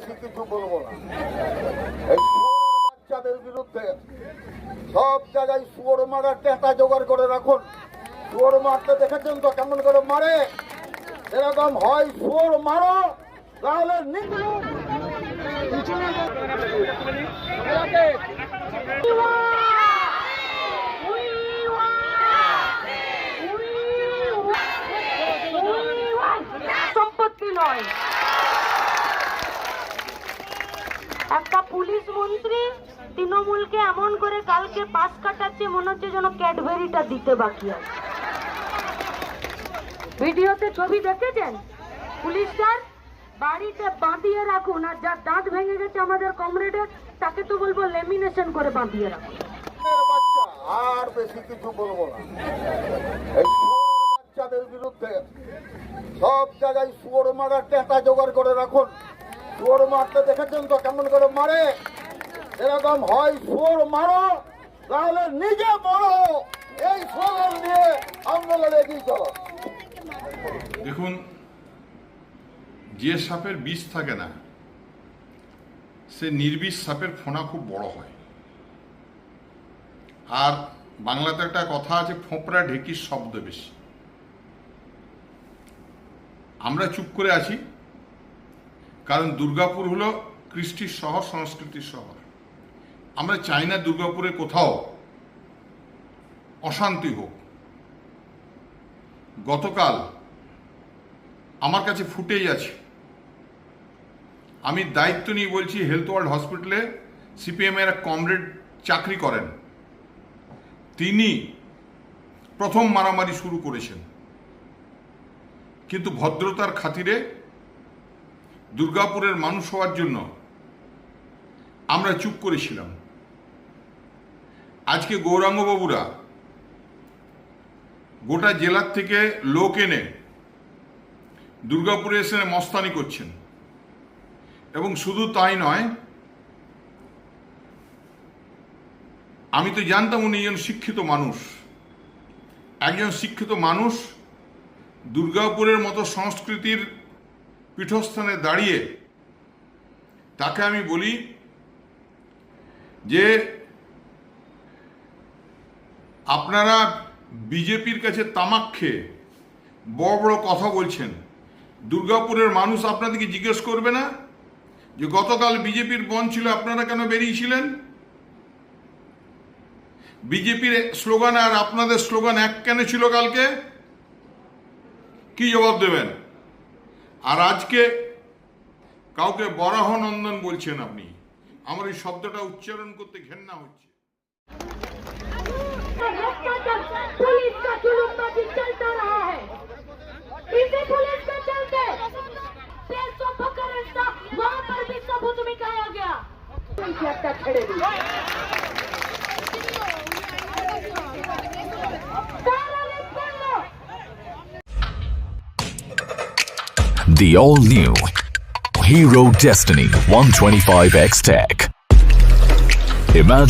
বেশি কিছু বলব না। বাচ্চাদের বিরুদ্ধে সব জায়গায় শুয়োর মারার টেটা জোগাড় করে রাখুন। শুয়োর মারতে দেখেছেন তো কেমন করে মারে? এরকম হয়, শুয়োর মারো, তাহলে সম্পত্তি নয়। একটা পুলিশ মন্ত্রী তৃণমূলকে এমন করে কালকে পাশ কাটাচ্ছে, মনে হচ্ছে যেন ক্যাডবেরিটা দিতে বাকি আছে। ভিডিওতে ছবি দেখেছেন? পুলিশটার বাড়িতে বাঁধিয়ে রাখুন, আর যার দাঁত ভেঙে গেছে আমাদের কমরেডের, তাকে তো বলব লেমিনেশন করে বাঁধিয়ে রাখুন। আর বেশি কিছু বলব না। বাচ্চাদের বিরুদ্ধে সব জায়গায় শুয়োর মারার টেটা জোগাড় করে রাখুন। শুয়োর মারতে দেখেছেন তো? কেমন করে মারে? এরকম হয় শুয়োর মারো, তাহলে নিজে বড় এই স্লোগান নিয়ে আন্দোলন এগিয়ে চলো। দেখুন, যে সাপের বিষ থাকে না, সে নির্বিষ সাপের ফোনা খুব বড় হয়। আর বাংলাতে একটা কথা আছে, ফোঁপড়া ঢেকির শব্দ বেশি। আমরা চুপ করে আছি কারণ দুর্গাপুর হলো কৃষ্টির শহর, সংস্কৃতির শহর। আমরা চাই না দুর্গাপুরে কোথাও অশান্তি হোক। গতকাল আমার কাছে ফুটেই আছে। আমি দায়িত্ব নিয়ে বলছি, হেলথ ওয়ার্ল্ড হসপিটালে সিপিএম এর এক কমরেড চাকরি করেন। তিনি প্রথম মারামারি শুরু করেছেন। কিন্তু ভদ্রতার খাতিরে দুর্গাপুরের মানুষ হওয়ার জন্য আমরা চুপ করেছিলাম। আজকে গৌরাঙ্গবাবুরা গোটা জেলার থেকে লোক এনে দুর্গাপুরে এসে মস্তানি করছেন। এবং শুধু তাই নয়, আমি তো জানতাম উনি একজন শিক্ষিত মানুষ। একজন শিক্ষিত মানুষ দুর্গাপুরের মতো সংস্কৃতির পীঠস্থানে দাঁড়িয়ে তাকে আমি বলি যে আপনারা বিজেপির কাছে তামাক খেয়ে বড় বড় কথা বলছেন। দুর্গাপুরের মানুষ আপনাদেরকে জিজ্ঞেস করবে না যে গতকাল বিজেপির বন ছিল, আপনারা কেন বেরিয়েছিলেন? বিজেপির স্লোগান আর আপনাদের স্লোগান এক কেন ছিল কালকে? কি জবাব দেবেন? আর আজকে কাউকে বরাহনন্দন বলছেন আপনি আমার এই শব্দটা উচ্চারণ করতে ঘেন্না হচ্ছে। The all new Hero Destiny 125X Tech. Imagine